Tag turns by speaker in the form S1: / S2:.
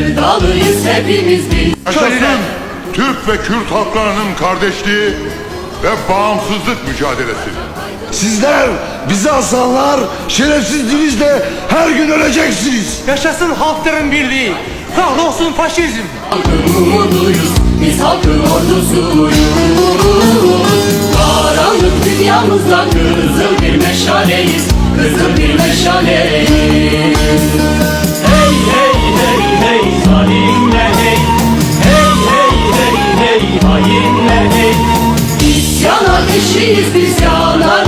S1: sevdalıyız hepimiz biz
S2: Yaşasın Türk ve Kürt halklarının kardeşliği ve bağımsızlık mücadelesi.
S3: Sizler bizi asanlar şerefsizliğinizle her gün öleceksiniz.
S4: Yaşasın halkların birliği. Kahrolsun faşizm.
S1: Halkın umuduyuz biz halkın ordusuyuz Karanlık dünyamızda kızıl bir meşaleyiz Kızıl bir meşaleyiz hey hainler hey. İsyana eşiyiz biz yana